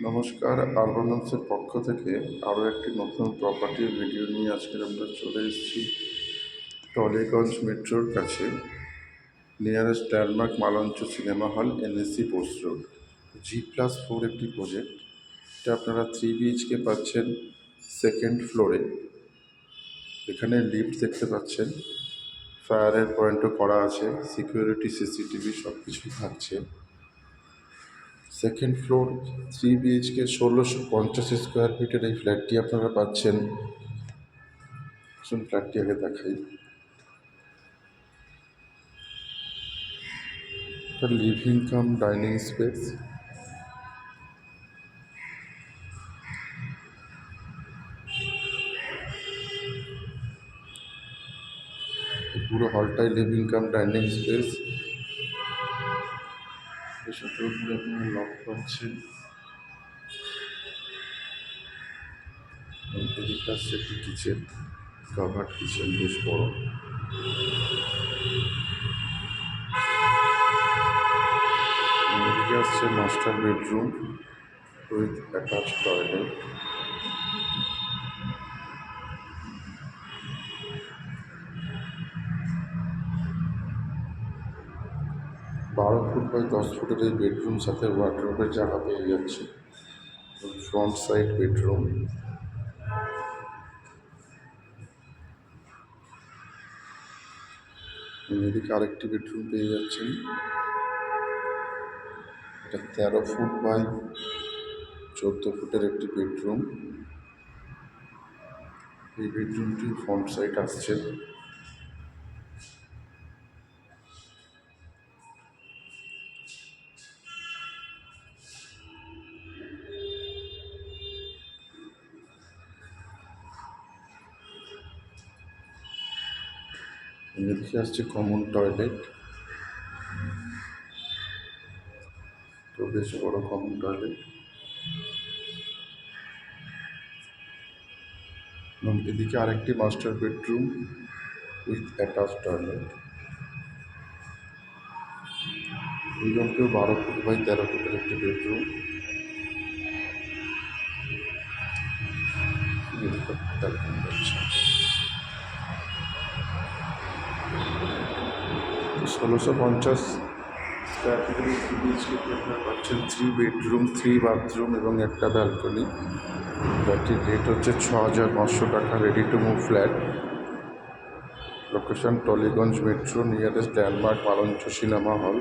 নমস্কার আরবান পক্ষ থেকে আরও একটি নতুন প্রপার্টির ভিডিও নিয়ে আজকে আমরা চলে এসেছি টলিগঞ্জ মেট্রোর কাছে nearest landmark Malancha cinema hall NSC post road G plus four একটি প্রজেক্ট এটা আপনারা থ্রি বিএইচকে পাচ্ছেন সেকেন্ড ফ্লোরে এখানে লিফট দেখতে পাচ্ছেন ফায়ারের পয়েন্টও করা আছে সিকিউরিটি সিসিটিভি সব কিছুই থাকছে। সেকেন্ড ফ্লোর থ্রি বিএইচকে ষোলোশো পঞ্চাশ স্কোয়ার ফিটের এই ফ্ল্যাটটি আপনারা পাচ্ছেন। আসুন ফ্ল্যাটটি আগে দেখাই। লিভিং কাম ডাইনিং স্পেস পুরো হলটাই লিভিং কাম ডাইনিং স্পেস সেটার উপরে আপনারা লক পাচ্ছেন একটি কিচেন কাভার কিচেন বেশ বড়। আসছে master bedroom with attach toilet বারো ফুট বাই দশ ফুটের এই বেডরুম সাথে ওয়ার্ড্রোবের জায়গা পেয়ে যাচ্ছে। ফ্রন্ট সাইড বেডরুম এদিকে আরেকটি বেডরুম পেয়ে যাচ্ছেন। এটা তেরো ফুট বাই চোদ্দ ফুটের একটি বেডরুম এই বেডরুমটি ফ্রন্ট সাইড আসছে। এদিকে আসছে কমন টয়লেট তো বেশ বড় কমন টয়লেট এবং এদিকে আরেকটি master bedroom with attach toilet এই রকম বারো ফুট বাই তেরো ফুটের একটি বেডরুম ষোলোশো পঞ্চাশ স্কোয়ার ফিটের থ্রি বিএইচকে আপনারা পাচ্ছেন থ্রি বেডরুম থ্রি বাথরুম এবং একটা ব্যালকনি ফ্ল্যাটটির রেট হচ্ছে ছ হাজার পাঁচশো টাকা ready to move flat location Tollygunge metro nearest landmark Malancha cinema hall